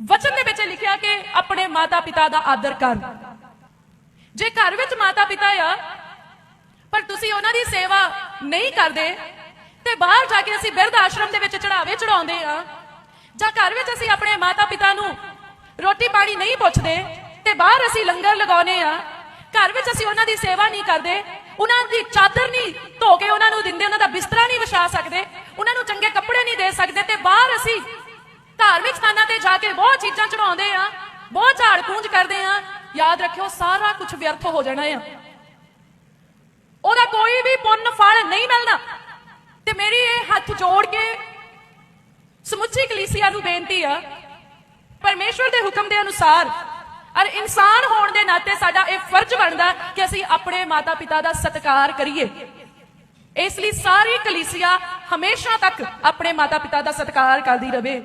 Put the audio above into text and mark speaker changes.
Speaker 1: ਵਚਨ ਦੇ ਵਿੱਚ ਲਿਖਿਆ ਕਿ ਆਪਣੇ ਮਾਤਾ ਪਿਤਾ ਦਾ ਆਦਰ ਕਰ ਜੇ ਘਰ ਵਿੱਚ ਮਾਤਾ ਪਿਤਾ ਆ, ਪਰ ਤੁਸੀਂ ਉਹਨਾਂ ਦੀ ਸੇਵਾ ਨਹੀਂ ਕਰਦੇ, ਤੇ ਬਾਹਰ ਜਾ ਕੇ ਅਸੀਂ ਬਿਰਧ ਆਸ਼ਰਮ ਦੇ ਵਿੱਚ ਚੜਾਵੇ ਚੜਾਉਂਦੇ ਆ, ਜਾਂ ਘਰ ਵਿੱਚ ਅਸੀਂ ਆਪਣੇ ਮਾਤਾ ਪਿਤਾ ਨੂੰ ਰੋਟੀ ਪਾਣੀ ਨਹੀਂ ਪੁੱਛਦੇ, ਤੇ ਬਾਹਰ ਅਸੀਂ ਲੰਗਰ ਲਗਾਉਨੇ ਆ, ਘਰ ਵਿੱਚ ਅਸੀਂ ਉਹਨਾਂ ਦੀ ਸੇਵਾ ਨਹੀਂ ਕਰਦੇ, ਉਹਨਾਂ ਦੀ ਚਾਦਰ ਨਹੀਂ ਧੋ ਕੇ ਉਹਨਾਂ ਨੂੰ ਦਿੰਦੇ, ਉਹਨਾਂ ਦਾ ਬਿਸਤਰਾ ਨਹੀਂ ਵਿਛਾ ਸਕਦੇ ਉਹਨਾਂ ਨੂੰ ਚੰਗੇ ਕੱਪੜੇ ਨਹੀਂ ਦੇ ਸਕਦੇ ਤੇ ਬਾਹਰ ਅਸੀਂ ਧਾਰਮਿਕ ਸਥਾਨਾਂ ਤੇ ਜਾ ਕੇ ਬਹੁਤ ਚੀਜ਼ਾਂ ਚੜਾਉਂਦੇ ਆ, ਬਹੁਤ ਝਾੜ ਪੂੰਝ ਕਰਦੇ ਆ। ਯਾਦ ਰੱਖਿਓ, ਸਾਰਾ ਕੁਝ ਵਿਅਰਥ ਹੋ ਜਾਣਾ ਆ। ਉਹਦਾ ਕੋਈ ਵੀ ਪੁੰਨ ਫਲ ਨਹੀਂ ਮਿਲਣਾ। ਤੇ ਮੇਰੀ ਇਹ ਹੱਥ ਜੋੜ ਕੇ ਸਮੁੱਚੀ ਕਲੀਸਿਆ ਨੂੰ ਬੇਨਤੀ ਆ, ਪਰਮੇਸ਼ਵਰ ਦੇ ਹੁਕਮ ਦੇ ਅਨੁਸਾਰ ਔਰ ਇਨਸਾਨ ਹੋਣ ਦੇ ਨਾਤੇ ਸਾਡਾ ਇਹ ਫਰਜ਼ ਬਣਦਾ ਕਿ ਅਸੀਂ ਆਪਣੇ ਮਾਤਾ ਪਿਤਾ ਦਾ ਸਤਿਕਾਰ ਕਰੀਏ। ਇਸ ਲਈ ਸਾਰੀ ਕਲੀਸਿਆ ਹਮੇਸ਼ਾ ਤੱਕ ਆਪਣੇ ਮਾਤਾ ਪਿਤਾ ਦਾ ਸਤਿਕਾਰ ਕਰਦੀ ਰਹੇ